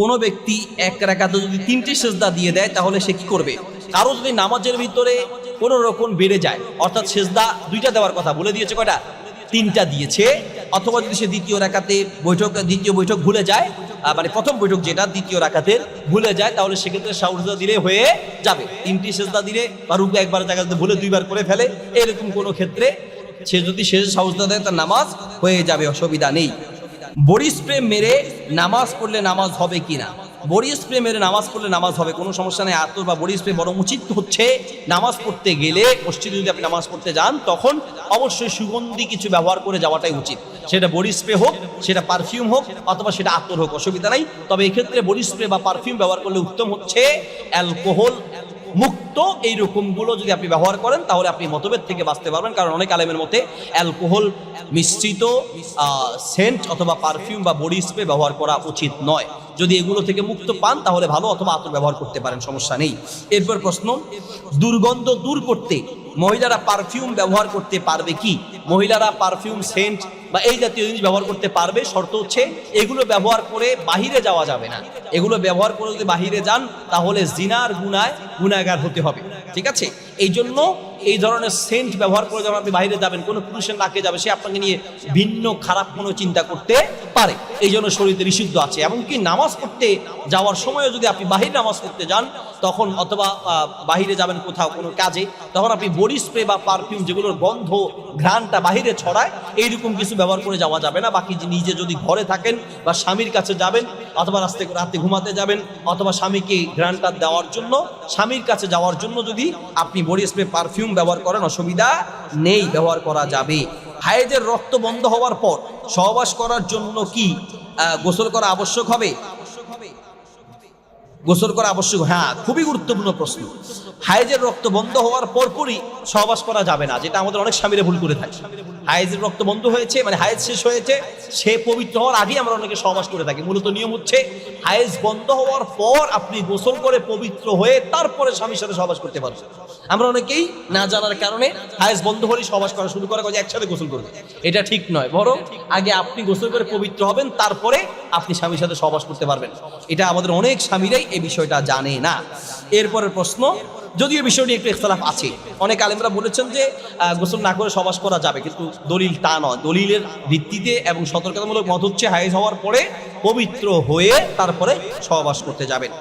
কোনো ব্যক্তি এক রাকাতে যদি তিনটি সেজদা দিয়ে দেয়, তাহলে সে কি করবে? কারও যদি নামাজের ভিতরে কোনো রকম বেড়ে যায়, অর্থাৎ সেজদা দুইটা দেওয়ার কথা বলে দিয়েছে কয়টা? তিনটা দিয়েছে। অথবা যদি সে দ্বিতীয় রাকাতে বৈঠক, দ্বিতীয় বৈঠক ভুলে যায় মানে প্রথম বৈঠক যেটা, দ্বিতীয় রাকাতের ভুলে যায়, তাহলে সেক্ষেত্রে সাউজদা দিলে হয়ে যাবে। তিনটি সেজদা দিলে বা রুকু একবার জায়গাতে ভুলে দুইবার করে ফেলে, এরকম কোনো ক্ষেত্রে সে যদি শেষ সাউজদা দেয়, তার নামাজ হয়ে যাবে, অসুবিধা নেই। বডি স্প্রে মেরে নামাজ পড়লে নামাজ হবে কিনা? বডি স্প্রে মেরে নামাজ পড়লে নামাজ হবে, কোনো সমস্যা নেই। আতর বা বডি স্প্রে বরং উচিত হচ্ছে নামাজ পড়তে গেলে মসজিদে যদি আপনি নামাজ পড়তে যান, তখন অবশ্যই সুগন্ধি কিছু ব্যবহার করে যাওয়াটাই উচিত। সেটা বডি স্প্রে হোক, সেটা পারফিউম হোক, অথবা সেটা আতর হোক, অসুবিধা নাই। তবে এক্ষেত্রে বডি স্প্রে বা পারফিউম ব্যবহার করলে উত্তম হচ্ছে অ্যালকোহল মুক্ত এই রকমগুলো যদি আপনি ব্যবহার করেন, তাহলে আপনি মতভেদ থেকে বাঁচতে পারবেন। কারণ অনেক আলেমের মতে অ্যালকোহল মিশ্রিত সেন্ট অথবা পারফিউম বা বডি স্প্রে ব্যবহার করা উচিত নয়। যদি এগুলো থেকে মুক্ত পান, তাহলে ভালো, অথবা আতর ব্যবহার করতে পারেন, সমস্যা নেই। এরপর প্রশ্ন, দুর্গন্ধ দূর করতে মহিলারা পারফিউম ব্যবহার করতে পারবে কি? মহিলারা পারফিউম সেন্ট বা এই জাতীয় জিনিস ব্যবহার করতে পারবে, শর্ত হচ্ছে এগুলো ব্যবহার করে বাহিরে যাওয়া যাবে না। এগুলো ব্যবহার করে যদি বাহিরে যান, তাহলে জিনার গুনায় গুনাগার হতে হবে। ঠিক আছে? এই জন্য এই ধরনের সেন্ট ব্যবহার করে যখন আপনি বাইরে যাবেন, কোনো পুরুষের নাকে যাবে, সে আপনাকে নিয়ে ভিন্ন, খারাপ কোনো চিন্তা করতে পারে। এই জন্য শরীরে নিষিদ্ধ আছে। এমনকি নামাজ পড়তে যাওয়ার সময়ও যদি আপনি বাহিরে নামাজ পড়তে যান, তখন অথবা বাহিরে যাবেন কোথাও কোনো কাজে, তখন আপনি বডি স্প্রে বা পারফিউম যেগুলোর গন্ধ, ঘ্রাণটা বাহিরে ছড়ায়, এইরকম কিছু ব্যবহার করে যাওয়া যাবে না। বাকি নিজে যদি ঘরে থাকেন বা স্বামীর কাছে যাবেন, অথবা রাস্তায় রাতে ঘুমাতে যাবেন, অথবা স্বামীকে ঘ্রাণটা দেওয়ার জন্য, স্বামীর কাছে যাওয়ার জন্য যদি আপনি বডি স্প্রে পারফিউম ব্যবহার করেন অসুবিধা নেই, ব্যবহার করা যাবে। হায়েজের রক্ত বন্ধ হওয়ার পর সহবাস করার জন্য কি গোসল করা আবশ্যক হবে? গোসল করা আবশ্যক হ্যাঁ খুবই গুরুত্বপূর্ণ প্রশ্ন। হাইজের রক্ত বন্ধ হওয়ার পরপরই সহবাস করা যাবে না, যেটা আমাদের অনেক স্বামীরা ভুল করে থাকে। হাইজের রক্ত বন্ধ হয়েছে মানে হাইজ শেষ হয়েছে, সে পবিত্র হওয়ার আগেই আমরা অনেকে সহবাস করে থাকি। মূলত নিয়ম হচ্ছে, হায়েজ বন্ধ হওয়ার পর আপনি গোসল করে পবিত্র হয়ে তারপরে স্বামীর সাথে সহবাস করতে পারবেন। আমরা অনেকেই না জানার কারণে হাইজ বন্ধ হলেই সবাস করা শুরু করা একসাথে গোসল করবে। এটা ঠিক নয়, বরং আগে আপনি গোসল করে পবিত্র হবেন, তারপরে আপনি স্বামীর সাথে সবাস করতে পারবেন। এটা আমাদের অনেক স্বামীরাই এই বিষয়টা জানে না। এরপরের প্রশ্ন, যদিও বিষয়টি একটু ইখতলাফ আছে, অনেক আলেমরা বলেছেন যে গোসল না করে সবাস করা যাবে, কিন্তু দলিল তা নয়। দলিলের ভিত্তিতে এবং সতর্কতামূলক মত হচ্ছে হাইজ হওয়ার পরে পবিত্র হয়ে তারপরে সহবাস করতে যাবেন।